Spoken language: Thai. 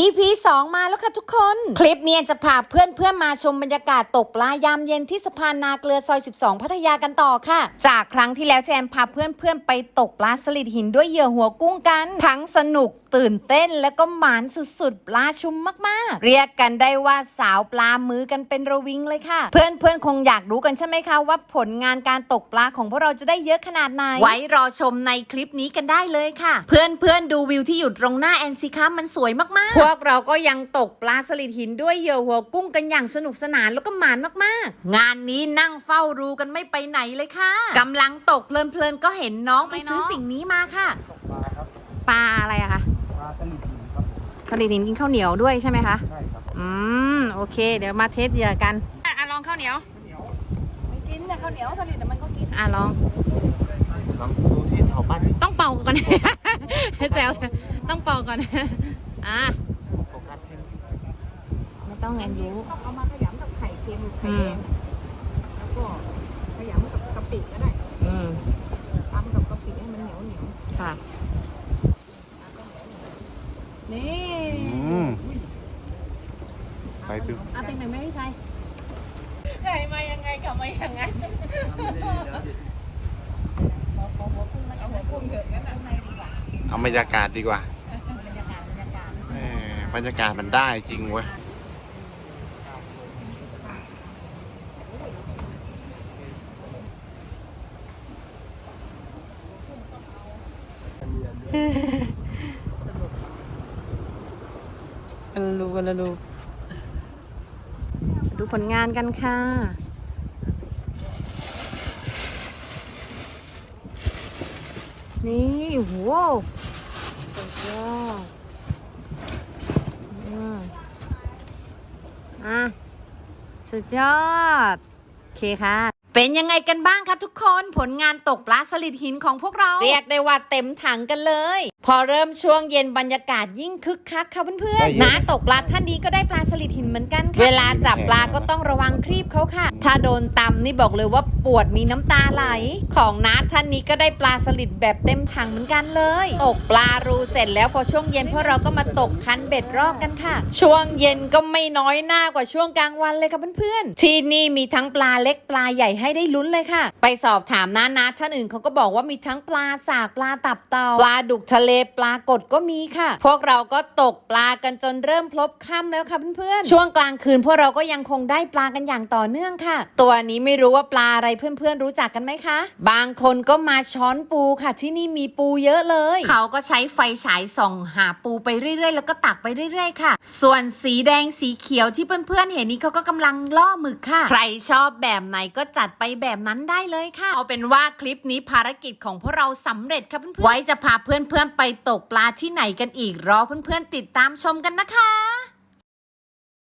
EP 2 มาแล้วค่ะทุกคน คลิปเนี้จะพาเพื่อนเพื่อนๆมาชมบรรยากาศตกปลายามเย็นที่สะพานนาเกลือซอย 12 พัทยากันต่อค่ะ จากครั้งที่แล้วแจนพาเพื่อนเพื่อนๆ ไปตกปลาสลิดหินด้วยเหยื่อหัวกุ้งกัน ทั้งสนุกตื่นเต้นและก็หมานสุดๆ ปลาชุมมากๆ เรียกกันได้ว่าสาวปลามือกันเป็นระวิงเลยค่ะเพื่อนเพื่อนๆ คงอยากรู้กันใช่ไหมคะว่าผลงานการตกปลาของพวกเราจะได้เยอะขนาดไหน ไว้รอชมในคลิปนี้กันได้เลยค่ะ เพื่อนเพื่อนๆดูวิวที่อยู่ตรงหน้าแอนซิคะมันสวยมากๆวกเราก็ยังตกปลาสลิดหินด้วยเหยื่อหัวกุ้งกันอย่างสนุกสนานแล้วก็หมานมากๆ งานนี้นั่งเฝ้ารูกันไม่ไปไหนเลยค่ะกำลังตกเพลินๆก็เห็นน้องไปซื้อสิ่งนี้มาค่ะ ตกปลาครับปลาอะไรอะคะปลาสลิดหินครับผมสลิดหินกินข้าวเหนียวด้วยใช่ไหมคะใช่ครับอืมโอเค เดี๋ยวมาเทสเหยื่อกันอะอะลองข้าวเหนียวเหนียวไม่กินนะข้าวเหนียวสลิดแต่มันก็กินอะลอง ลองดูที่แถวบ้านนี่ต้องเป่าก่อน แซวต้องเป่าก่อน อะโฟกัสที่ไม่ ต้องแอนยูต้องเอามาขยำกับไข่เค็มไข่อืแดมงแล้วก็ขยำกับกะปิก็ได้อืมตำกับกะปิให้มันเหนียวเหนียวค่ะ นี่อืมไปดูเอาติงหนึ่งไหมพี่ชัยใช่มายังไงกับมายังไงเอาหัวกุ้งเถอะงั้นในดีกว่าเอาบรรยากาศดีกว่า บรรยากาศบรรยากาศแหมบรรยากาศมันได้จริงเว้ย กันรูกันรูดูผลงานกันค่ะ นี่โหสุดยอดอะ สุดยอด โอเคค่ะ เป็นยังไงกันบ้างคะทุกคนผลงานตกปลาสลิดหินของพวกเรา เรียกได้ว่าเต็มถังกันเลย พอเริ่มช่วงเย็นบรรยากาศยิ่งคึกคักค่ะเพื่อนๆนะตกปลาท่านนี้ก็ได้ปลาสลิดหินเหมือนกันค่ะเวลาจับปลาก็ต้องระวังครีบเขาค่ะ ถ้าโดนตำนี่บอกเลยว่าปวดมีน้ำตาไหล ของน้าท่านนี้ก็ได้ปลาสลิดแบบเต็มถังเหมือนกันเลย ตกปลารูเสร็จแล้วพอช่วงเย็นพวกเราก็มาตกคันเบ็ดรอกกันค่ะ ช่วงเย็นก็ไม่น้อยหน้ากว่าช่วงกลางวันเลยค่ะเพื่อนๆที่นี่มีทั้งปลาเล็กปลาใหญ่ให้ได้ลุ้นเลยค่ะ ไปสอบถามน้านาท่านอื่นเขาก็บอกว่ามีทั้งปลาสากปลาตับเต่าปลาดุกทะเลปลากดก็มีค่ะ พวกเราก็ตกปลากันจนเริ่มพลบค่ำแล้วค่ะเพื่อนๆช่วงกลางคืนพวกเราก็ยังคงได้ปลากันอย่างต่อเนื่องค่ะ ตัวนี้ไม่รู้ว่าปลาอะไรเพื่อนๆรู้จักกันไหมคะ บางคนก็มาช้อนปูค่ะ ที่นี่มีปูเยอะเลย เขาก็ใช้ไฟฉายส่องหาปูไปเรื่อยๆ แล้วก็ตักไปเรื่อยๆค่ะ ส่วนสีแดงสีเขียวที่เพื่อนๆเห็นนี้เขาก็กำลังล่อหมึกค่ะ ใครชอบแบบไหนก็จัดไปแบบนั้นได้เลยค่ะ เอาเป็นว่าคลิปนี้ภารกิจของพวกเราสำเร็จค่ะเพื่อนๆไว้จะพาเพื่อนๆไปตกปลาที่ไหนกันอีกรอเพื่อนๆติดตามชมกันนะคะ